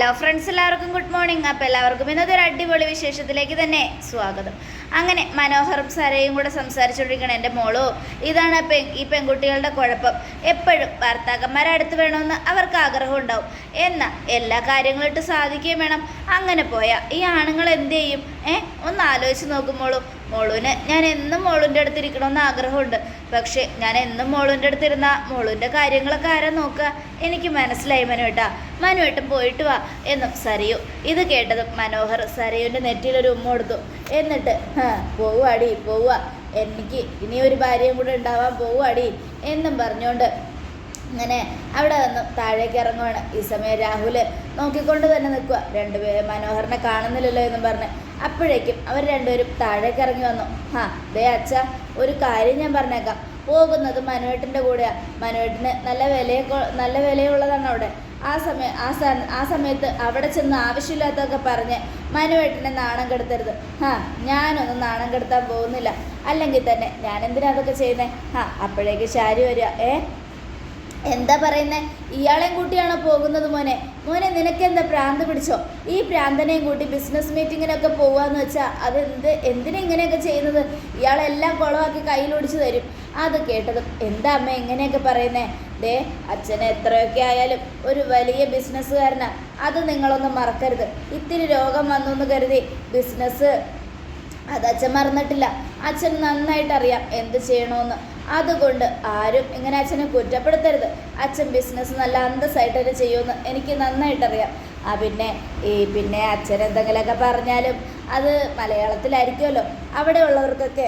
Hello friends എല്ലാവർക്കും good morning. അപ്പോൾ എല്ലാവർക്കും ഇന്നത്തെ ഒരു അടിപൊളി വിശേഷത്തിലേക്ക് തന്നെ സ്വാഗതം. അങ്ങനെ മനോഹരം സരയും കൂടെ സംസാരിച്ചുകൊണ്ടിരിക്കണം എന്റെ മോളോ ഇതാണ് പെ ഈ പെൺകുട്ടികളുടെ കുഴപ്പം. എപ്പോഴും ഭർത്താക്കന്മാരെ അടുത്ത് വേണമെന്ന് അവർക്ക് ആഗ്രഹം ഉണ്ടാവും. എന്നാൽ എല്ലാ കാര്യങ്ങളും ഇട്ട് സാധിക്കുകയും വേണം. അങ്ങനെ പോയാൽ ഈ ആണുങ്ങൾ എന്ത് ചെയ്യും? ഏ ഒന്ന് ആലോചിച്ച് നോക്കുമ്പോളും മോളുവിന് ഞാൻ എന്നും മോളുവിന്റെ അടുത്ത് ഇരിക്കണമെന്ന് ആഗ്രഹമുണ്ട്. പക്ഷേ ഞാൻ എന്നും മോളുവിന്റെ അടുത്ത് ഇരുന്നാൽ മോളുവിന്റെ കാര്യങ്ങളൊക്കെ ആരാ നോക്കുക? എനിക്ക് മനസ്സിലായി മനുവേട്ടാ. മനുവേട്ടൻ പോയിട്ട് വാ. എന്നും സരയു. ഇത് കേട്ടതും മനോഹർ സരയുവിന്റെ നെറ്റിയിലൊരു ഉമ്മ കൊടുത്തു. എന്നിട്ട് പോവാടി പോവുക എനിക്ക് ഇനി ഒരു ഭാര്യയും കൂടെ ഉണ്ടാവാൻ പോവുവാടി എന്നും പറഞ്ഞുകൊണ്ട് അങ്ങനെ അവിടെ നിന്ന് താഴേക്ക് ഇറങ്ങുവാണ്. ഈ സമയം രാഹുൽ നോക്കിക്കൊണ്ട് തന്നെ നിൽക്കുക രണ്ടുപേരും മനോഹറിനെ കാണുന്നില്ലല്ലോ എന്നും പറഞ്ഞ് അപ്പോഴേക്കും അവർ രണ്ടുപേരും താഴേക്ക് ഇറങ്ങി വന്നു. ആ ദേ അച്ഛ ഒരു കാര്യം ഞാൻ പറഞ്ഞേക്കാം. പോകുന്നത് മനുവേട്ടന്റെ കൂടെയാണ് മനുവേട്ടന് നല്ല വിലയൊക്കെ നല്ല വിലയുള്ളതാണ് അവിടെ. ആ സമയം ആ ആ സമയത്ത് അവിടെ ചെന്ന് ആവശ്യമില്ലാത്തതൊക്കെ പറഞ്ഞ് മനുവേട്ടനെ നാണം കെടുത്തരുത്. ഹാ ഞാനൊന്നും നാണം കെടുത്താൻ പോകുന്നില്ല. അല്ലെങ്കിൽ തന്നെ ഞാൻ എന്തിനാ അതൊക്കെ ചെയ്യുന്നത് ഹാ അപ്പോഴേക്ക് ശാരി വരിക. ഏ? എന്താ പറയുന്നത് ഇയാളെയും കൂട്ടിയാണോ പോകുന്നത് മോനെ? മോനെ നിനക്കെന്താ പ്രാന്ത് പിടിച്ചോ? ഈ പ്രാന്തനെയും കൂട്ടി ബിസിനസ് മീറ്റിങ്ങിനൊക്കെ പോവാന്ന് വെച്ചാൽ അത് എന്ത് എന്തിനാ ഇങ്ങനെയൊക്കെ ചെയ്യുന്നത്? ഇയാളെല്ലാം കുളമാക്കി കയ്യിലൊടിച്ച് തരും. അത് കേട്ടതും എന്താ അമ്മ എങ്ങനെയൊക്കെ പറയുന്നേ? ദേ അച്ഛന് എത്രയൊക്കെ ആയാലും ഒരു വലിയ ബിസിനസ്സുകാരനാ. അത് നിങ്ങളൊന്നും മറക്കരുത്. ഇത്തിരി രോഗം വന്നു എന്ന് കരുതി ബിസിനസ് അത് അച്ഛൻ മറന്നിട്ടില്ല. അച്ഛൻ നന്നായിട്ട് അറിയാം എന്ത് ചെയ്യണമെന്ന് അതുകൊണ്ട് ആരും ഇങ്ങനെ അച്ഛനെ കുറ്റപ്പെടുത്തരുത്. അച്ഛൻ ബിസിനസ് നല്ല അന്തസ്സായിട്ട് തന്നെ ചെയ്യുമെന്ന് എനിക്ക് നന്നായിട്ടറിയാം. ആ പിന്നെ ഈ പിന്നെ അച്ഛൻ എന്തെങ്കിലുമൊക്കെ പറഞ്ഞാലും അത് മലയാളത്തിലായിരിക്കുമല്ലോ. അവിടെ ഉള്ളവർക്കൊക്കെ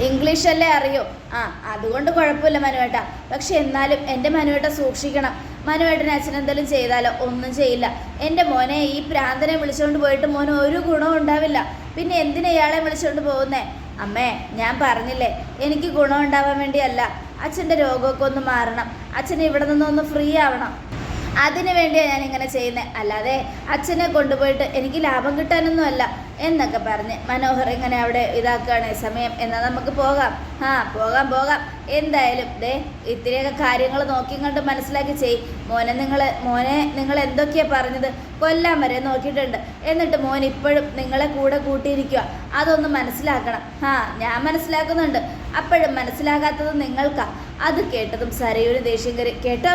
ഇംഗ്ലീഷല്ലേ അറിയോ. ആ അതുകൊണ്ട് കുഴപ്പമില്ല മനുവേട്ട. പക്ഷെ എന്നാലും എന്റെ മനുവേട്ട സൂക്ഷിക്കണം. മനുവേട്ടന് അച്ഛൻ എന്തെങ്കിലും ചെയ്താലോ? ഒന്നും ചെയ്യില്ല. എന്റെ മോനെ ഈ പ്രാന്തനെ വിളിച്ചുകൊണ്ട് പോയിട്ട് മോനെ ഒരു ഗുണവും ഉണ്ടാവില്ല. പിന്നെ എന്തിനാ ഇയാളെ വിളിച്ചുകൊണ്ട് പോകുന്നേ? അമ്മേ ഞാൻ പറഞ്ഞില്ലേ എനിക്ക് ഗുണം ഉണ്ടാവാൻ വേണ്ടിയല്ല. അച്ഛന്റെ രോഗമൊക്കെ ഒന്ന് മാറണം. അച്ഛൻ ഇവിടെ നിന്നൊന്ന് ഫ്രീ ആവണം. അതിനു വേണ്ടിയാണ് ഞാൻ ഇങ്ങനെ ചെയ്യുന്നത് അല്ലാതെ അച്ഛനെ കൊണ്ടുപോയിട്ട് എനിക്ക് ലാഭം കിട്ടാനൊന്നും അല്ല എന്നൊക്കെ പറഞ്ഞ് മനോഹർ ഇങ്ങനെ അവിടെ ഇതാക്കുകയാണ് സമയം. എന്നാൽ നമുക്ക് പോകാം. ആ പോകാം പോകാം. എന്തായാലും ദേ ഇത്തിരിയൊക്കെ കാര്യങ്ങൾ നോക്കി കണ്ട് മനസ്സിലാക്കി ചെയ്. മോനെ നിങ്ങൾ മോനെ നിങ്ങൾ എന്തൊക്കെയാണ് പറഞ്ഞത്? കൊല്ലാൻ വരെ നോക്കിയിട്ടുണ്ട്. എന്നിട്ട് മോൻ ഇപ്പോഴും നിങ്ങളെ കൂടെ കൂട്ടിയിരിക്കുക അതൊന്ന് മനസ്സിലാക്കണം. ആ ഞാൻ മനസ്സിലാക്കുന്നുണ്ട്. അപ്പോഴും മനസ്സിലാകാത്തത് നിങ്ങൾക്കാ. അത് കേട്ടതും സരയൂര് ദേഷ്യം കയറി കേട്ടോ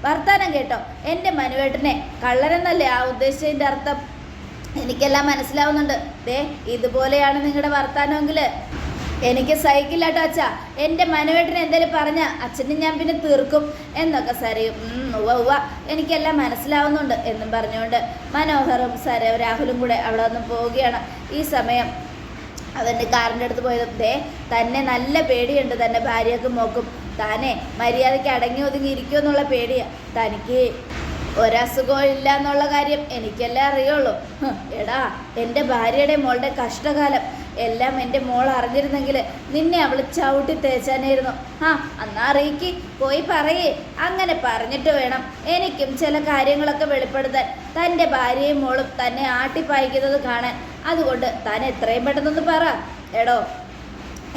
വർത്താനം കേട്ടോ. എന്റെ മനുവേട്ടനെ കള്ളനെന്നല്ലേ ആ ഉദ്ദേശിച്ചതിന്റെ അർത്ഥം? എനിക്കെല്ലാം മനസ്സിലാവുന്നുണ്ട്. ദേ ഇതുപോലെയാണ് നിങ്ങളുടെ വർത്താനമെങ്കിൽ എനിക്ക് സഹിക്കില്ല കേട്ടോ അച്ഛ. എന്റെ മനുവേട്ടന് എന്തേലും പറഞ്ഞ അച്ഛനെ ഞാൻ പിന്നെ തീർക്കും. എന്നൊക്കെ സരയും. ഉവ ഉവ്വ എനിക്കെല്ലാം മനസ്സിലാവുന്നുണ്ട് എന്നും പറഞ്ഞുകൊണ്ട് മനോഹറും സര രാഹുലും കൂടെ അവിടെ നിന്ന് പോവുകയാണ്. ഈ സമയം അവന്റെ കാറിന്റെ അടുത്ത് പോയത്. ദേ തന്നെ നല്ല പേടിയുണ്ട് തന്റെ ഭാര്യയൊക്കെ മോക്കും. താനെ മര്യാദയ്ക്ക് അടങ്ങി ഒതുങ്ങി ഇരിക്കുമെന്നുള്ള പേടിയാണ് തനിക്ക് ഒരസുഖവും ഇല്ല എന്നുള്ള കാര്യം എനിക്കെല്ലാം അറിയുള്ളൂ. എടാ എന്റെ ഭാര്യയുടെ മോളുടെ കഷ്ടകാലം എല്ലാം എന്റെ മോൾ അറിഞ്ഞിരുന്നെങ്കിൽ നിന്നെ അവൾ ചവിട്ടി തേച്ചാനായിരുന്നു. ആ എന്നാ അറിയിക്ക് പോയി പറയേ. അങ്ങനെ പറഞ്ഞിട്ട് വേണം എനിക്കും ചില കാര്യങ്ങളൊക്കെ വെളിപ്പെടുത്താൻ. തന്റെ ഭാര്യയും മോളും തന്നെ ആട്ടിപ്പായിക്കുന്നത് കാണാൻ. അതുകൊണ്ട് താൻ എത്രയും പെട്ടെന്നൊന്ന് പറ. എടോ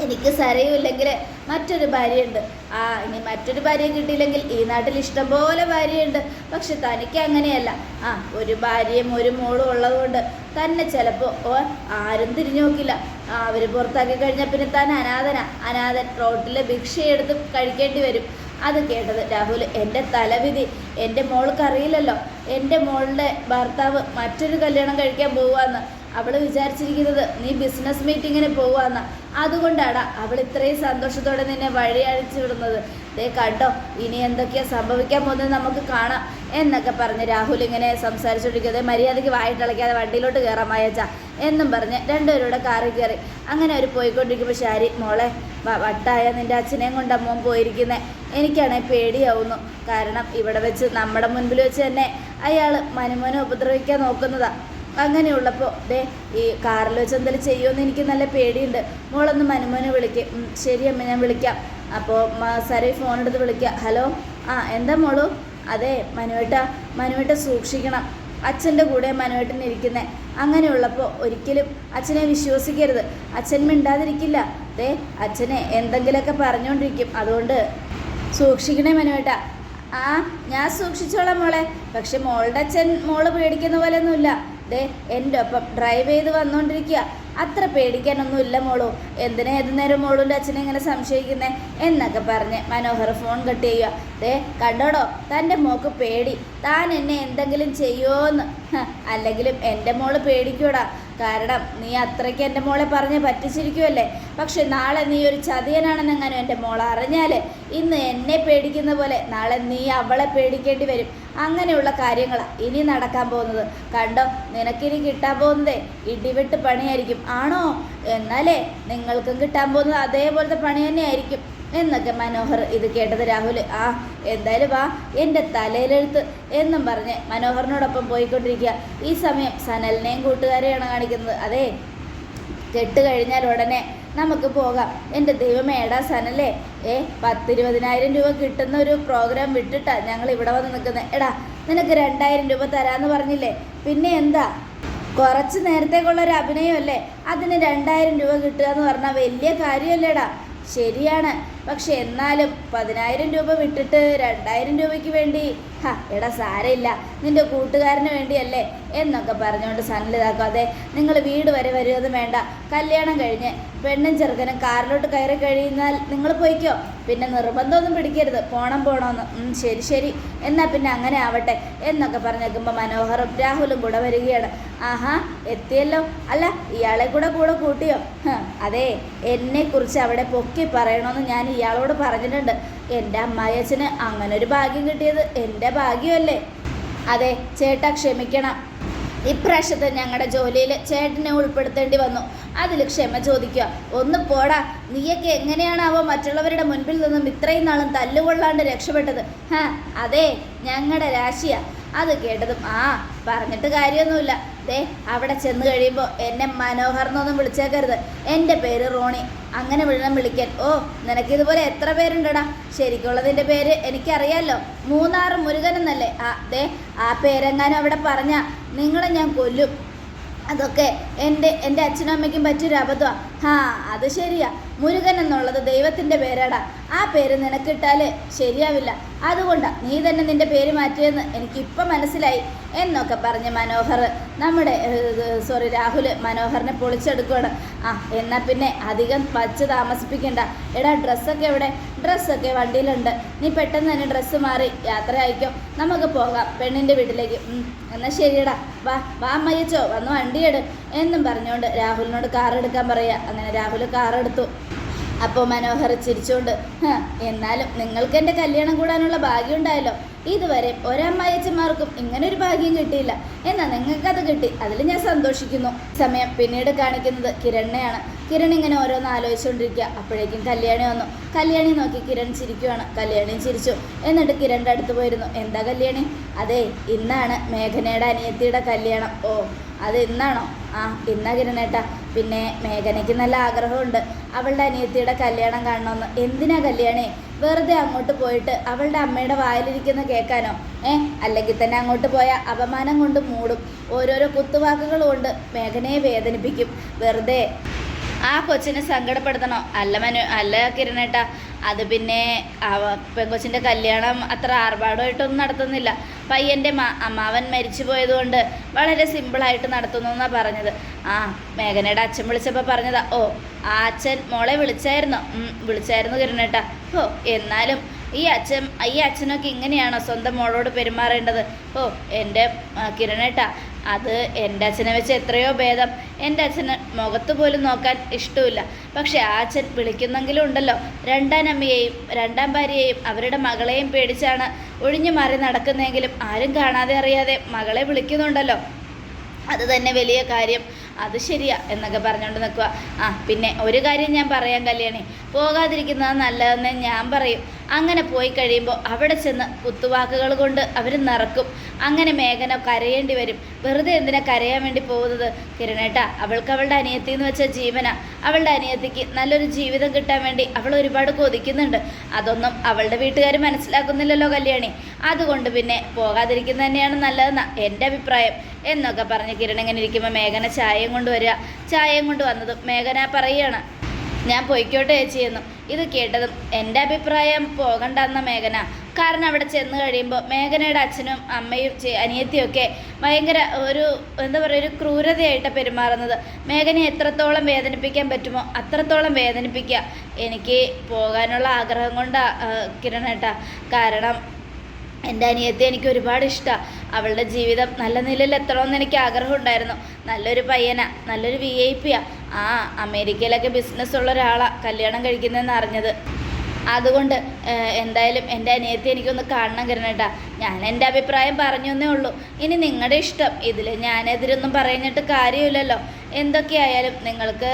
എനിക്ക് സരയുമില്ലെങ്കിൽ മറ്റൊരു ഭാര്യയുണ്ട്. ആ ഇനി മറ്റൊരു ഭാര്യയെ കിട്ടിയില്ലെങ്കിൽ ഈ നാട്ടിൽ ഇഷ്ടംപോലെ ഭാര്യയുണ്ട്. പക്ഷെ തനിക്ക് അങ്ങനെയല്ല. ആ ഒരു ഭാര്യയും ഒരു മോളും ഉള്ളതുകൊണ്ട് തന്നെ ചിലപ്പോൾ ആരും തിരിഞ്ഞു നോക്കില്ല. അവർ പുറത്താക്കി കഴിഞ്ഞാൽ പിന്നെ താൻ അനാഥന. അനാഥൻ റോട്ടിലെ ഭിക്ഷയെടുത്ത് കഴിക്കേണ്ടി വരും. അത് കേട്ടത് രാഹുൽ എന്റെ തലവിധി എന്റെ മോൾക്കറിയില്ലല്ലോ എന്റെ മോളുടെ ഭർത്താവ് മറ്റൊരു കല്യാണം കഴിക്കാൻ പോവാന്ന് അവൾ വിചാരിച്ചിരിക്കുന്നത് നീ ബിസിനസ് മീറ്റിങ്ങിന് പോവാന്ന. അതുകൊണ്ടാണ് അവൾ ഇത്രയും സന്തോഷത്തോടെ നിന്നെ വഴി അഴിച്ചു വിടുന്നത്. ദേ കണ്ടോ ഇനി എന്തൊക്കെയാ സംഭവിക്കാൻ പോകുന്നത് നമുക്ക് കാണാം എന്നൊക്കെ പറഞ്ഞ് രാഹുൽ ഇങ്ങനെ സംസാരിച്ചുകൊണ്ടിരിക്കുന്നത് മര്യാദയ്ക്ക് വായിട്ടിളക്കാതെ വണ്ടിയിലോട്ട് കയറാൻ എന്നും പറഞ്ഞ് രണ്ടുപേരുടെ കാറിൽ കയറി അങ്ങനെ അവർ പോയിക്കൊണ്ടിരിക്കുമ്പോൾ ശാരി മോളെ വട്ടായ നിന്റെ അച്ഛനെയും കൊണ്ട് അമ്മവും പോയിരിക്കുന്നത് എനിക്കാണെങ്കിൽ പേടിയാവുന്നു. കാരണം ഇവിടെ വെച്ച് നമ്മുടെ മുൻപിൽ വെച്ച് തന്നെ അയാൾ മനുമോനെ ഉപദ്രവിക്കാൻ നോക്കുന്നതാ. അങ്ങനെയുള്ളപ്പോൾ ദേ ഈ കാറിൽ വെച്ച് എന്തെങ്കിലും ചെയ്യുമെന്ന് എനിക്ക് നല്ല പേടിയുണ്ട്. മോളൊന്ന് മനുമോനെ വിളിക്കും. ശരി അമ്മ ഞാൻ വിളിക്കാം. അപ്പോൾ സരി ഫോൺ എടുത്ത് വിളിക്കുക ഹലോ? ആ എന്താ മോളു? അതെ മനുവേട്ട മനുവേട്ട സൂക്ഷിക്കണം. അച്ഛന്റെ കൂടെ മനുവേട്ടൻ ഇരിക്കുന്നത് അങ്ങനെയുള്ളപ്പോൾ ഒരിക്കലും അച്ഛനെ വിശ്വസിക്കരുത്. അച്ഛൻ മിണ്ടാതിരിക്കില്ല. ദേ അച്ഛനെ എന്തെങ്കിലുമൊക്കെ പറഞ്ഞുകൊണ്ടിരിക്കും അതുകൊണ്ട് സൂക്ഷിക്കണേ മനുവേട്ട. ആ ഞാൻ സൂക്ഷിച്ചോളാം മോളെ. പക്ഷെ മോളുടെ അച്ഛൻ മോൾ പേടിക്കുന്ന പോലെയൊന്നുമില്ല. ദേ എന്റെ ഒപ്പം ഡ്രൈവ് ചെയ്ത് വന്നുകൊണ്ടിരിക്കുക അത്ര പേടിക്കാനൊന്നുമില്ല മോളു. എന്തിനാ ഏത് നേരം മോളുടെ അച്ഛനെ ഇങ്ങനെ സംശയിക്കുന്നേ എന്നൊക്കെ പറഞ്ഞ് മനോഹർ ഫോൺ കട്ട് ചെയ്യുക ദേ കണ്ടോടോ തന്റെ മോക്ക് പേടി. താൻ എന്നെ എന്തെങ്കിലും ചെയ്യുമോ എന്ന് അല്ലെങ്കിലും എന്റെ മോൾ പേടിക്കൂടാ. കാരണം നീ അത്രയ്ക്ക് എന്റെ മോളെ പറഞ്ഞ് പറ്റിച്ചിരിക്കുമല്ലേ പക്ഷെ നാളെ നീ ഒരു ചതിയനാണെന്നെങ്ങാനും എന്റെ മോൾ അറിഞ്ഞാൽ ഇന്ന് എന്നെ പേടിക്കുന്ന പോലെ നാളെ നീ അവളെ പേടിക്കേണ്ടി വരും. അങ്ങനെയുള്ള കാര്യങ്ങളാണ് ഇനി നടക്കാൻ പോകുന്നത്. കണ്ടോ? നിനക്കിനി കിട്ടാൻ പോകുന്നതേ ഇടിവെട്ട് പണിയായിരിക്കും. ആണോ? എന്നാലേ നിങ്ങൾക്കും കിട്ടാൻ പോകുന്നത് അതേപോലത്തെ പണി തന്നെയായിരിക്കും. എന്നൊക്കെ മനോഹർ ഇത് കേട്ടത് രാഹുൽ ആ എന്തായാലും വാ എന്റെ തലയിലെഴുത്ത് എന്നും പറഞ്ഞ് മനോഹറിനോടൊപ്പം പോയിക്കൊണ്ടിരിക്കുക. ഈ സമയം സനലിനെയും കൂട്ടുകാരെയാണ് കാണിക്കുന്നത്. അതെ കെട്ട് കഴിഞ്ഞാൽ ഉടനെ നമുക്ക് പോകാം. എന്റെ ദൈവമേ എടാ സനല്ലേ ഏ പത്തിരുപതിനായിരം രൂപ കിട്ടുന്ന ഒരു പ്രോഗ്രാം വിട്ടിട്ടാ ഞങ്ങൾ ഇവിടെ വന്ന് നിൽക്കുന്നത് എടാ നിനക്ക് രണ്ടായിരം രൂപ തരാമെന്ന് പറഞ്ഞില്ലേ? പിന്നെ എന്താ? കുറച്ച് നേരത്തേക്കുള്ള ഒരു അഭിനയമല്ലേ? അതിന് രണ്ടായിരം രൂപ കിട്ടുക എന്ന് പറഞ്ഞാൽ വലിയ കാര്യമല്ലേടാ. ശരിയാണ്. പക്ഷെ എന്നാലും പതിനായിരം രൂപ വിട്ടിട്ട് രണ്ടായിരം രൂപയ്ക്ക് വേണ്ടി എടാ സാരമില്ല. നിന്റെ കൂട്ടുകാരന് വേണ്ടിയല്ലേ എന്നൊക്കെ പറഞ്ഞുകൊണ്ട് സനലിതാക്കും അതെ നിങ്ങൾ വീട് വരെ വരുമെന്ന് വേണ്ട. കല്യാണം കഴിഞ്ഞ് പെണ്ണും ചെറുക്കനും കാറിലോട്ട് കയറി കഴിയുന്നാൽ നിങ്ങൾ പോയിക്കോ. പിന്നെ നിർബന്ധമൊന്നും പിടിക്കരുത്. പോണം പോണമെന്ന് ശരി ശരി. എന്നാൽ പിന്നെ അങ്ങനെ ആവട്ടെ എന്നൊക്കെ പറഞ്ഞേക്കുമ്പോൾ മനോഹറും രാഹുലും കൂടെ വരികയാണ്. ആഹാ എത്തിയല്ലോ. അല്ല ഇയാളെ കൂടെ കൂടെ കൂട്ടിയോ? അതെ എന്നെക്കുറിച്ച് അവിടെ പൊക്കി പറയണമെന്ന് ഞാൻ ഇയാളോട് പറഞ്ഞിട്ടുണ്ട്. എന്റെ അമ്മായിയച്ഛന് അങ്ങനെ ഒരു ഭാഗ്യം കിട്ടിയത് എന്റെ ഭാഗ്യമല്ലേ? അതെ ചേട്ടാ ക്ഷമിക്കണം. ഇപ്രാവശ്യത്തെ ഞങ്ങളുടെ ജോലിയിൽ ചേട്ടനെ ഉൾപ്പെടുത്തേണ്ടി വന്നു. അതിൽ ക്ഷമ ചോദിക്കുക. ഒന്ന് പോടാ. നീയൊക്കെ എങ്ങനെയാണാവോ മറ്റുള്ളവരുടെ മുൻപിൽ നിന്നും ഇത്രയും നാളും തല്ലുകൊള്ളാണ്ട് രക്ഷപ്പെട്ടത്. ഹാ അതെ ഞങ്ങളുടെ രാശിയാ. അത് കേട്ടതും ആ പറഞ്ഞിട്ട് കാര്യമൊന്നുമില്ല. ദേ അവിടെ ചെന്ന് കഴിയുമ്പോൾ എന്നെ മനോഹർന്നൊന്നും വിളിച്ചേക്കരുത്. എന്റെ പേര് റോണി. അങ്ങനെ വിടണം വിളിക്കാൻ. ഓ നിനക്കിതുപോലെ എത്ര പേരുണ്ടടാ? ശരിക്കുള്ളതിന്റെ പേര് എനിക്കറിയാമല്ലോ മൂന്നാറ് മുരുകൻ എന്നല്ലേ? ആ ദേ ആ പേരെങ്ങാനും അവിടെ പറഞ്ഞാൽ നിങ്ങളെ ഞാൻ കൊല്ലും. അതൊക്കെ എന്റെ എന്റെ അച്ഛനും അമ്മയ്ക്കും പറ്റിയൊരു അബദ്ധമാണ് ഹാ അത് ശരിയാ. മുരുകൻ എന്നുള്ളത് ദൈവത്തിന്റെ പേരാടാ. ആ പേര് നിനക്കിട്ടാൽ ശരിയാവില്ല. അതുകൊണ്ടാണ് നീ തന്നെ നിന്റെ പേര് മാറ്റിയെന്ന് എനിക്കിപ്പം മനസ്സിലായി എന്നൊക്കെ പറഞ്ഞ് മനോഹർ നമ്മുടെ സോറി രാഹുൽ മനോഹറിനെ പൊളിച്ചെടുക്കുകയാണ് ആ എന്നാൽ പിന്നെ അധികം പച്ച താമസിപ്പിക്കണ്ട. എടാ ഡ്രസ്സൊക്കെ എവിടെ? ഡ്രസ്സൊക്കെ വണ്ടിയിലുണ്ട്. നീ പെട്ടെന്ന് തന്നെ ഡ്രസ്സ് മാറി യാത്ര അയക്കും നമുക്ക് പോകാം പെണ്ണിന്റെ വീട്ടിലേക്ക്. എന്നാൽ ശരിയടാ. വാ വാ അമ്മയച്ചോ വന്ന് വണ്ടിയെടു എന്നും പറഞ്ഞുകൊണ്ട് രാഹുലിനോട് കാർ എടുക്കാൻ പറയുക അങ്ങനെ രാഹുൽ കാർ എടുത്തു. അപ്പോൾ മനോഹർ ചിരിച്ചുകൊണ്ട് "ഹ, എന്നാലും നിങ്ങൾക്ക് എന്റെ കല്യാണം കൂടാനുള്ള ഭാഗ്യം ഉണ്ടായല്ലോ. ഇതുവരെ ഒരമ്മയച്ചന്മാർക്കും ഇങ്ങനെ ഒരു ഭാഗ്യം കിട്ടിയില്ല. എന്നാൽ അത് കിട്ടി. അതിൽ ഞാൻ സന്തോഷിക്കുന്നു. സമയം പിന്നീട് കാണിക്കുന്നത് കിരണ്ണയാണ് കിരൺ ഇങ്ങനെ ഓരോന്ന് ആലോചിച്ചുകൊണ്ടിരിക്കുക. അപ്പോഴേക്കും കല്യാണി വന്നു. കല്യാണി നോക്കി കിരൺ ചിരിക്കുവാണ്. കല്യാണി ചിരിച്ചു. എന്നിട്ട് കിരണിന്റെ അടുത്ത് പോയിരുന്നു. എന്താ കല്യാണി? അതെ ഇന്നാണ് മേഘനയുടെ അനിയത്തിയുടെ കല്യാണം. ഓ അത് ഇന്നാണോ? ആ ഇന്നാ കിരണേട്ടാ. പിന്നെ മേഘനയ്ക്ക് നല്ല ആഗ്രഹമുണ്ട്. അവളുടെ അനിയത്തിയുടെ കല്യാണം കാണണമെന്ന്. എന്തിനാ കല്യാണി? വെറുതെ അങ്ങോട്ട് പോയിട്ട് അവളുടെ അമ്മയുടെ വായിലിരിക്കുന്ന കേൾക്കാനോ? ഏ അല്ലെങ്കിൽ തന്നെ അങ്ങോട്ട് പോയ അപമാനം കൊണ്ട് മൂടും. ഓരോരോ കുത്തുവാക്കുകൾ കൊണ്ട് മേഘനയെ വേദനിപ്പിക്കും. വെറുതെ ആ കൊച്ചിനെ സങ്കടപ്പെടുത്തണോ. അല്ല മനു അല്ല കിരണേട്ടാ അത് പിന്നെ പെങ്കൊച്ചിന്റെ കല്യാണം അത്ര ആർഭാടമായിട്ടൊന്നും നടത്തുന്നില്ല. പയ്യന്റെ മാ അമ്മാവൻ മരിച്ചു പോയതുകൊണ്ട് വളരെ സിമ്പിളായിട്ട് നടത്തുന്നു എന്നാണ് പറഞ്ഞത്. ആ മേഘനയുടെ അച്ഛൻ വിളിച്ചപ്പോൾ പറഞ്ഞതാ ഓ ആ അച്ഛൻ മോളെ വിളിച്ചായിരുന്നോ. വിളിച്ചായിരുന്നു കിരണേട്ടാ ഓ എന്നാലും ഈ അച്ഛൻ ഈ അച്ഛനൊക്കെ ഇങ്ങനെയാണോ സ്വന്തം മോളോട് പെരുമാറേണ്ടത്? ഓ എന്റെ കിരണേട്ടാ അത് എന്റെ അച്ഛനെ വെച്ച് എത്രയോ ഭേദം. എന്റെ അച്ഛന് മുഖത്ത് പോലും നോക്കാൻ ഇഷ്ടമില്ല പക്ഷെ ആ അച്ഛൻ വിളിക്കുന്നെങ്കിലും ഉണ്ടല്ലോ. രണ്ടാം അമ്മയെയും രണ്ടാം ഭാര്യയെയും അവരുടെ മകളെയും പേടിച്ചാണ് ഒഴിഞ്ഞു മാറി നടക്കുന്നതെങ്കിലും ആരും കാണാതെ അറിയാതെ മകളെ വിളിക്കുന്നുണ്ടല്ലോ. അത് തന്നെ വലിയ കാര്യം. അത് ശരിയാ എന്നൊക്കെ പറഞ്ഞുകൊണ്ട് നിൽക്കുക ആ പിന്നെ ഒരു കാര്യം ഞാൻ പറയാം കല്യാണി. പോകാതിരിക്കുന്നത് നല്ലതെന്ന് ഞാൻ പറയും. അങ്ങനെ പോയി കഴിയുമ്പോൾ അവിടെ ചെന്ന് കുത്തുവാക്കുകൾ കൊണ്ട് അവർ നിറക്കും. അങ്ങനെ മേഘന കരയേണ്ടി വരും. വെറുതെ എന്തിനാ കരയാൻ വേണ്ടി പോകുന്നത്? കിരണേട്ട അവൾക്ക് അവളുടെ അനിയത്തി എന്ന് വെച്ച ജീവന. അവളുടെ അനിയത്തിക്ക് നല്ലൊരു ജീവിതം കിട്ടാൻ വേണ്ടി അവൾ ഒരുപാട് കൊതിക്കുന്നുണ്ട്. അതൊന്നും അവളുടെ വീട്ടുകാർ മനസ്സിലാക്കുന്നില്ലല്ലോ കല്യാണി. അതുകൊണ്ട് പിന്നെ പോകാതിരിക്കുന്നത് തന്നെയാണ് നല്ലതെന്നാ എന്റെ അഭിപ്രായം. എന്നൊക്കെ പറഞ്ഞ് കിരൺ ഇങ്ങനെ ഇരിക്കുമ്പോൾ മേഘന ചായയും കൊണ്ട് വരിക. ചായയും കൊണ്ട് വന്നതും മേഘന പറയുകയാണ് ഞാൻ പൊയ്ക്കോട്ടെ ചേച്ചി എന്നും. ഇത് കേട്ടതും എന്റെ അഭിപ്രായം പോകണ്ടെന്ന മേഘന. കാരണം അവിടെ ചെന്ന് കഴിയുമ്പോൾ മേഘനയുടെ അച്ഛനും അമ്മയും അനിയത്തിയൊക്കെ ഭയങ്കര ഒരു എന്താ പറയുക ഒരു ക്രൂരതയായിട്ട് പെരുമാറുന്നത്. മേഘനെ എത്രത്തോളം വേദനിപ്പിക്കാൻ പറ്റുമോ അത്രത്തോളം വേദനിപ്പിക്കുക. എനിക്ക് പോകാനുള്ള ആഗ്രഹം കൊണ്ടാണ് കിരണേട്ടാ. കാരണം എന്റെ അനിയത്തി എനിക്ക് ഒരുപാട് ഇഷ്ടമാണ് അവളുടെ ജീവിതം നല്ല നിലയിൽ എത്തണമെന്ന് എനിക്ക് ആഗ്രഹമുണ്ടായിരുന്നു. നല്ലൊരു പയ്യനാ നല്ലൊരു വി ഐ പിയാ. ആ അമേരിക്കയിലൊക്കെ ബിസിനസ് ഉള്ള ഒരാളാണ് കല്യാണം കഴിക്കുന്നതെന്ന് അറിഞ്ഞത്. അതുകൊണ്ട് എന്തായാലും എന്റെ അനിയത്തി എനിക്കൊന്ന് കാണണം കേട്ടോ ഞാൻ എന്റെ അഭിപ്രായം പറഞ്ഞു എന്നേ ഉള്ളൂ. ഇനി നിങ്ങളുടെ ഇഷ്ടം. ഇതിൽ ഞാനെതിരൊന്നും പറഞ്ഞിട്ട് കാര്യമില്ലല്ലോ. എന്തൊക്കെയായാലും നിങ്ങൾക്ക്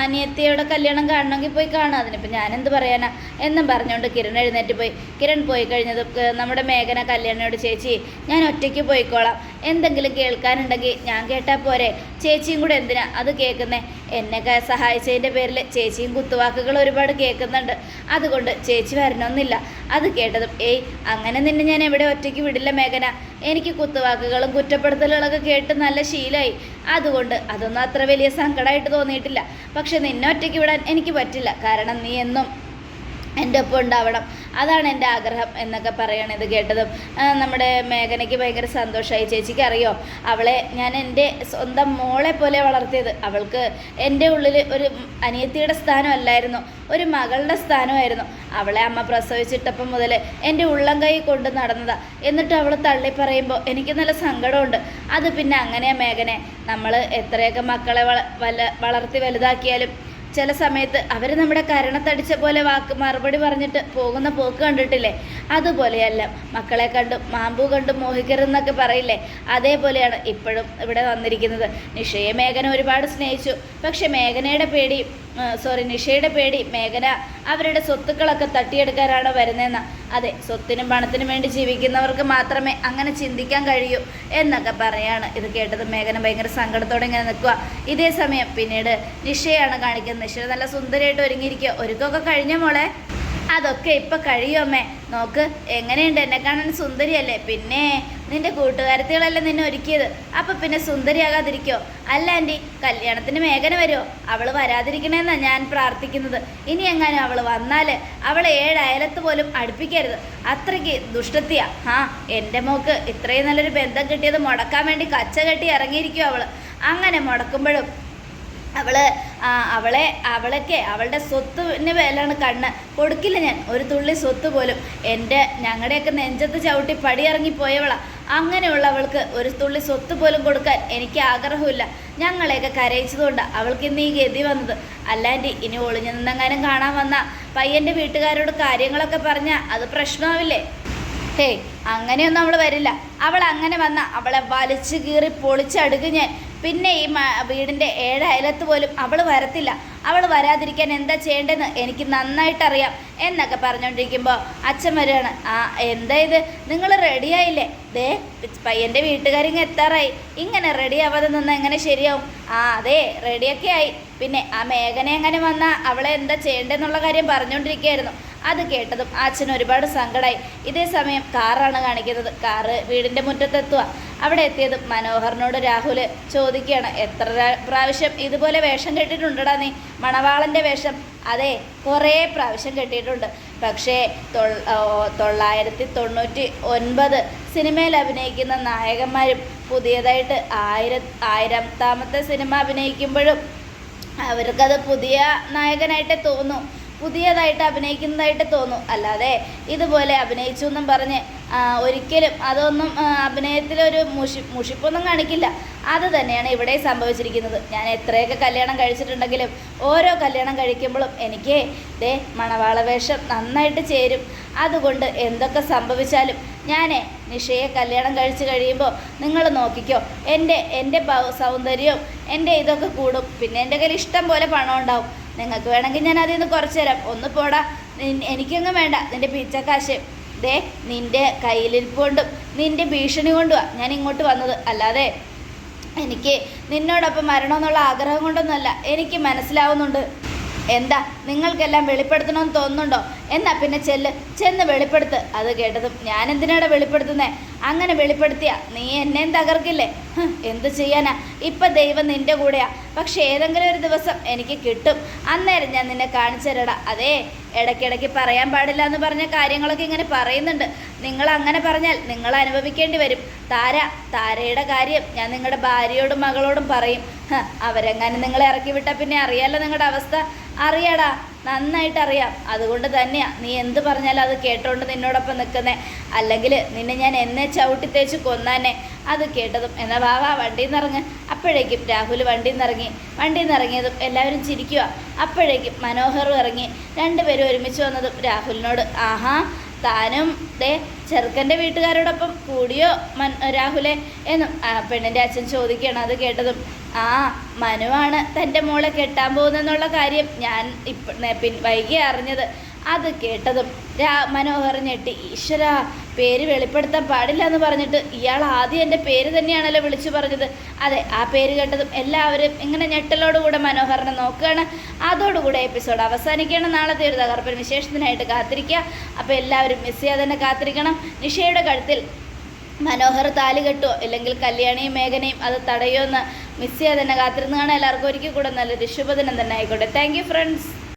അനിയത്തിയുടെ കല്യാണം കാണണമെങ്കിൽ പോയി കാണാം. അതിനിപ്പോൾ ഞാനെന്ത് പറയാനാ? എന്നും പറഞ്ഞുകൊണ്ട് കിരൺ എഴുന്നേറ്റ് പോയി. കിരൺ പോയി കഴിഞ്ഞത് നമ്മുടെ മേഘന കല്യാണിയോട് ചേച്ചി ഞാൻ ഒറ്റയ്ക്ക് പോയിക്കോളാം. എന്തെങ്കിലും കേൾക്കാനുണ്ടെങ്കിൽ ഞാൻ കേട്ടാൽ പോരെ. ചേച്ചിയും കൂടെ എന്തിനാ അത് കേൾക്കുന്നേ? എന്നെ സഹായിച്ചതിന്റെ പേരിൽ ചേച്ചിയും കുത്തുവാക്കുകൾ ഒരുപാട് കേൾക്കുന്നുണ്ട്. അതുകൊണ്ട് ചേച്ചി വരണമെന്നില്ല. അത് കേട്ടതും ഏയ് അങ്ങനെ നിന്നെ ഞാൻ എവിടെ ഒറ്റയ്ക്ക് വിടില്ല മേഘന. എനിക്ക് കുത്തുവാക്കുകളും കുറ്റപ്പെടുത്തലുകളൊക്കെ കേട്ട് നല്ല ശീലമായി അതുകൊണ്ട് അതൊന്നും അത്ര വലിയ സങ്കടമായിട്ട് തോന്നിയിട്ടില്ല. പക്ഷെ നിന്നെ ഒറ്റയ്ക്ക് വിടാൻ എനിക്ക് പറ്റില്ല. കാരണം നീ എന്നും എന്റെ ഒപ്പം ഉണ്ടാവണം. അതാണ് എന്റെ ആഗ്രഹം എന്നൊക്കെ പറയണത് കേട്ടതും. നമ്മുടെ മേഘനയ്ക്ക് ഭയങ്കര സന്തോഷമായി. ചേച്ചിക്ക് അറിയോ? അവളെ ഞാൻ എന്റെ സ്വന്തം മോളെ പോലെ വളർത്തിയത്. അവൾക്ക് എന്റെ ഉള്ളിൽ ഒരു അനിയത്തിയുടെ സ്ഥാനമല്ലായിരുന്നു. ഒരു മകളുടെ സ്ഥാനമായിരുന്നു. അവളെ അമ്മ പ്രസവിച്ചിട്ടപ്പം മുതൽ എന്റെ ഉള്ളം കൈ കൊണ്ട് നടന്നതാ. എന്നിട്ട് അവൾ തള്ളി പറയുമ്പോൾ എനിക്ക് നല്ല സങ്കടമുണ്ട്. അത് പിന്നെ അങ്ങനെയാ മേഘനെ. നമ്മൾ എത്രയൊക്കെ മക്കളെ വള വളർത്തി വലുതാക്കിയാലും ചില സമയത്ത് അവർ നമ്മുടെ കരണത്തടിച്ച പോലെ വാക്ക് മറുപടി പറഞ്ഞിട്ട് പോകുന്ന പോക്ക് കണ്ടിട്ടില്ലേ? അതുപോലെയല്ല മക്കളെ കണ്ടും മാമ്പു കണ്ടും മോഹിക്കരുതെന്നൊക്കെ പറയില്ലേ? അതേപോലെയാണ് ഇപ്പോഴും ഇവിടെ വന്നിരിക്കുന്നത്. നിഷയെ മേഘന ഒരുപാട് സ്നേഹിച്ചു. പക്ഷെ മേഘനയുടെ പേടി സോറി നിഷയുടെ പേടി മേഘന അവരുടെ സ്വത്തുക്കളൊക്കെ തട്ടിയെടുക്കാനാണ് വരുന്നതെന്ന. അതെ സ്വത്തിനും പണത്തിനും വേണ്ടി ജീവിക്കുന്നവർക്ക് മാത്രമേ അങ്ങനെ ചിന്തിക്കാൻ കഴിയൂ എന്നൊക്കെ പറയാണ്. ഇത് കേട്ടത് മേഘന ഭയങ്കര സങ്കടത്തോടെ ഇങ്ങനെ നിൽക്കുക ഇതേ സമയം പിന്നീട് നിഷയാണ് കാണിക്കുന്നത്. നിഷ നല്ല സുന്ദരമായിട്ട് ഒരുങ്ങിയിരിക്കുക ഒരുക്കമൊക്കെ കഴിഞ്ഞ മോളെ? അതൊക്കെ ഇപ്പൊ കഴിയുമേ നോക്ക് എങ്ങനെയുണ്ട്? എന്നെ കാണാൻ സുന്ദരിയല്ലേ? പിന്നെ നിന്റെ കൂട്ടുകാരത്തികളല്ലേ നിന്നെ ഒരുക്കിയത്? അപ്പൊ പിന്നെ സുന്ദരിയാകാതിരിക്കോ? അല്ല ആന്റി കല്യാണത്തിന് മേഘന വരുമോ അവൾ വരാതിരിക്കണേന്നാ ഞാൻ പ്രാർത്ഥിക്കുന്നത്. ഇനി എങ്ങാനും അവൾ വന്നാൽ അവളെ ഏഴ് അയലത്ത് പോലും അടുപ്പിക്കരുത്. അത്രയ്ക്ക് ദുഷ്ടത്തിയാ. ആ എന്റെ മോക്ക് ഇത്രയും നല്ലൊരു ബന്ധം കിട്ടിയത് മുടക്കാൻ വേണ്ടി കച്ച കെട്ടി ഇറങ്ങിയിരിക്കും അവൾ. അങ്ങനെ മുടക്കുമ്പോഴും അവൾ അവളെ അവളൊക്കെ അവളുടെ സ്വത്തിന് വേലാണ് കണ്ണ്. കൊടുക്കില്ല ഞാൻ. ഒരു തുള്ളി സ്വത്ത് പോലും. എന്റെ ഞങ്ങളുടെയൊക്കെ നെഞ്ചത്ത് ചവിട്ടി പടിയിറങ്ങി പോയവളാ. അങ്ങനെയുള്ളവൾക്ക് ഒരു തുള്ളി സ്വത്ത് പോലും കൊടുക്കാൻ എനിക്ക് ആഗ്രഹമില്ല. ഞങ്ങളെയൊക്കെ കരയിച്ചതുകൊണ്ട് അവൾക്ക് ഇന്ന് ഈ ഗതി വന്നത്. അല്ലാണ്ട് ഇനി ഒളിഞ്ഞു നിന്നെങ്ങാനും കാണാൻ വന്ന പയ്യന്റെ വീട്ടുകാരോട് കാര്യങ്ങളൊക്കെ പറഞ്ഞാൽ അത് പ്രശ്നമാവില്ലേ? ഹേയ് അങ്ങനെയൊന്നും അവൾ വരില്ല. അവൾ അങ്ങനെ വന്ന അവളെ വലിച്ചു കീറി പൊളിച്ചടുക്കും ഞാൻ. പിന്നെ ഈ വീടിന്റെ ഏഴ് അയലത്ത് പോലും അവൾ വരത്തില്ല. അവൾ വരാതിരിക്കാൻ എന്താ ചെയ്യേണ്ടതെന്ന് എനിക്ക് നന്നായിട്ടറിയാം എന്നൊക്കെ പറഞ്ഞുകൊണ്ടിരിക്കുമ്പോൾ അച്ഛൻ വരികയാണ്. ആ എന്താ ഇത്? നിങ്ങൾ റെഡിയായില്ലേ ദേ പയ്യന്റെ വീട്ടുകാരിങ്ങ് എത്താറായി. ഇങ്ങനെ റെഡിയാവാതെ ആവാതെ നിന്ന് എങ്ങനെ ശരിയാവും? ആ അതെ റെഡിയൊക്കെ ആയി. പിന്നെ ആ മേഘന എങ്ങനെ വന്നാൽ അവളെ എന്താ ചെയ്യേണ്ടതെന്നുള്ള കാര്യം പറഞ്ഞുകൊണ്ടിരിക്കുകയായിരുന്നു അത് കേട്ടതും അച്ഛൻ ഒരുപാട് സങ്കടമായി ഇതേ സമയം കാറാണ് കാണിക്കുന്നത്. കാറ് വീടിന്റെ മുറ്റത്തെത്തുക. അവിടെ എത്തിയതും മനോഹറിനോട് രാഹുൽ ചോദിക്കുകയാണ് എത്ര പ്രാ- പ്രാവശ്യം ഇതുപോലെ വേഷം കെട്ടിട്ടുണ്ടടാ നീ? മണവാളന്റെ വേഷം. അതെ കുറേ പ്രാവശ്യം കെട്ടിയിട്ടുണ്ട്. പക്ഷേ തൊള്ളായിരത്തി തൊണ്ണൂറ്റി ഒൻപത് സിനിമയിൽ അഭിനയിക്കുന്ന നായകന്മാരും പുതിയതായിട്ട് ആയിര ആയിരത്താമത്തെ സിനിമ അഭിനയിക്കുമ്പോഴും അവർക്കത് പുതിയ നായകനായിട്ടേ തോന്നൂ പുതിയതായിട്ട് അഭിനയിക്കുന്നതായിട്ട് തോന്നും. അല്ലാതെ ഇതുപോലെ അഭിനയിച്ചു എന്നും പറഞ്ഞ് ഒരിക്കലും അതൊന്നും അഭിനയത്തിലൊരു മുഷി മുഷിപ്പൊന്നും കാണിക്കില്ല. അത് തന്നെയാണ് ഇവിടെ സംഭവിച്ചിരിക്കുന്നത്. ഞാൻ എത്രയൊക്കെ കല്യാണം കഴിച്ചിട്ടുണ്ടെങ്കിലും ഓരോ കല്യാണം കഴിക്കുമ്പോഴും എനിക്ക് ദേ മണവാള വേഷം നന്നായിട്ട് ചേരും. അതുകൊണ്ട് എന്തൊക്കെ സംഭവിച്ചാലും ഞാൻ നിഷയെ കല്യാണം കഴിച്ച് കഴിയുമ്പോൾ നിങ്ങൾ നോക്കിക്കോ എന്റെ എന്റെ സൗന്ദര്യവും എന്റെ ഇതൊക്കെ കൂടും. പിന്നെ എന്റെ കയ്യിൽ ഇഷ്ടം പോലെ പണം ഉണ്ടാവും നിങ്ങൾക്ക് വേണമെങ്കിൽ ഞാൻ അതിൽ നിന്ന് കുറച്ച് തരാം. ഒന്ന് പോടാ. എനിക്കൊന്നും വേണ്ട. നിന്റെ പിച്ചക്കാശ്. ദേ നിന്റെ കയ്യിലിരിപ്പ് കൊണ്ടും നിന്റെ ഭീഷണി കൊണ്ടുമാണ് ഞാൻ ഇങ്ങോട്ട് വന്നത്. അല്ലാതെ എനിക്ക് നിന്നോടൊപ്പം മരണമെന്നുള്ള ആഗ്രഹം കൊണ്ടൊന്നുമല്ല. എനിക്ക് മനസ്സിലാവുന്നുണ്ട്. എന്താ നിങ്ങൾക്കെല്ലാം വെളിപ്പെടുത്തണമെന്ന് തോന്നുന്നുണ്ടോ? എന്നാ പിന്നെ ചെല്ല് ചെന്ന് വെളിപ്പെടുത്ത്. അത് കേട്ടതും ഞാൻ എന്തിനാണ് വെളിപ്പെടുത്തുന്നേ? അങ്ങനെ വെളിപ്പെടുത്തിയ നീ എന്നെയും തകർക്കില്ലേ? എന്തു ചെയ്യാനാ? ഇപ്പം ദൈവം നിന്റെ കൂടെയാ. പക്ഷേ ഏതെങ്കിലും ഒരു ദിവസം എനിക്ക് കിട്ടും. അന്നേരം ഞാൻ നിന്നെ കാണിച്ചു തരടാ അതേ ഇടയ്ക്കിടയ്ക്ക് പറയാൻ പാടില്ല എന്ന് പറഞ്ഞ കാര്യങ്ങളൊക്കെ ഇങ്ങനെ പറയുന്നുണ്ട്. നിങ്ങൾ അങ്ങനെ പറഞ്ഞാൽ നിങ്ങൾ അനുഭവിക്കേണ്ടി വരും. താര താരയുടെ കാര്യം ഞാൻ നിങ്ങളുടെ ഭാര്യയോടും മകളോടും പറയും. അവരെങ്ങാനും നിങ്ങളെ ഇറക്കി വിട്ടാൽ പിന്നെ അറിയാലോ നിങ്ങളുടെ അവസ്ഥ? അറിയാടാ. നന്നായിട്ട് അറിയാം അതുകൊണ്ട് തന്നെയാ. നീ എന്ത് പറഞ്ഞാലും അത് കേട്ടോണ്ട് നിന്നോടൊപ്പം നിൽക്കുന്നേ അല്ലെങ്കിൽ നിന്നെ ഞാൻ എന്നെ ചവിട്ടി തേച്ച് കൊന്നാനെ അത് കേട്ടതും എന്നാ വാ വാ വണ്ടിയിൽ നിന്ന് ഇറങ്ങ് അപ്പോഴേക്കും രാഹുൽ വണ്ടിയിൽ നിന്ന് ഇറങ്ങി വണ്ടിയിൽ നിന്ന് ഇറങ്ങിയതും എല്ലാവരും ചിരിക്കുക അപ്പോഴേക്കും മനോഹറും ഇറങ്ങി. രണ്ടുപേരും ഒരുമിച്ച് വന്നതും രാഹുലിനോട്. ആഹാ താനും ദേ ചെറുക്കന്റെ വീട്ടുകാരോടൊപ്പം കൂടിയോ മൻ രാഹുലെ എന്നും പെണ്ണിന്റെ അച്ഛൻ ചോദിക്കുകയാണ് അത് കേട്ടതും. ആ മനുവാണ് തന്റെ മോളെ കെട്ടാൻ പോകുന്നെന്നുള്ള കാര്യം ഞാൻ ഇപ്പം വൈകി അറിഞ്ഞത്. അത് കേട്ടതും രാ മനോഹർ ഈശ്വര പേര് വെളിപ്പെടുത്താൻ പാടില്ല എന്ന് പറഞ്ഞിട്ട് ഇയാൾ ആദ്യം എന്റെ പേര് തന്നെയാണല്ലോ വിളിച്ചു പറഞ്ഞത്. അതെ ആ പേര് കേട്ടതും എല്ലാവരും ഇങ്ങനെ ഞെട്ടലോടുകൂടെ മനോഹറിനെ നോക്കുകയാണ്. അതോടുകൂടെ എപ്പിസോഡ് അവസാനിക്കുകയാണ്. നാളത്തെ ഒരു തകർപ്പൻ വിശേഷത്തിനായിട്ട് കാത്തിരിക്കുക. അപ്പോൾ എല്ലാവരും മിസ് ചെയ്യാതെ തന്നെ കാത്തിരിക്കണം. നിഷയുടെ കഴുത്തിൽ മനോഹർ താലി കെട്ടുമോ ഇല്ലെങ്കിൽ കല്യാണിയും മേഘനയും അത് തടയുമോ എന്ന് മിസ് ചെയ്യാതെ തന്നെ കാത്തിരുന്ന് കാണാൻ എല്ലാവർക്കും ഒരിക്കൽ കൂടെ നല്ലൊരു ശുഭദിനം തന്നെ ആയിക്കോട്ടെ. Thank friends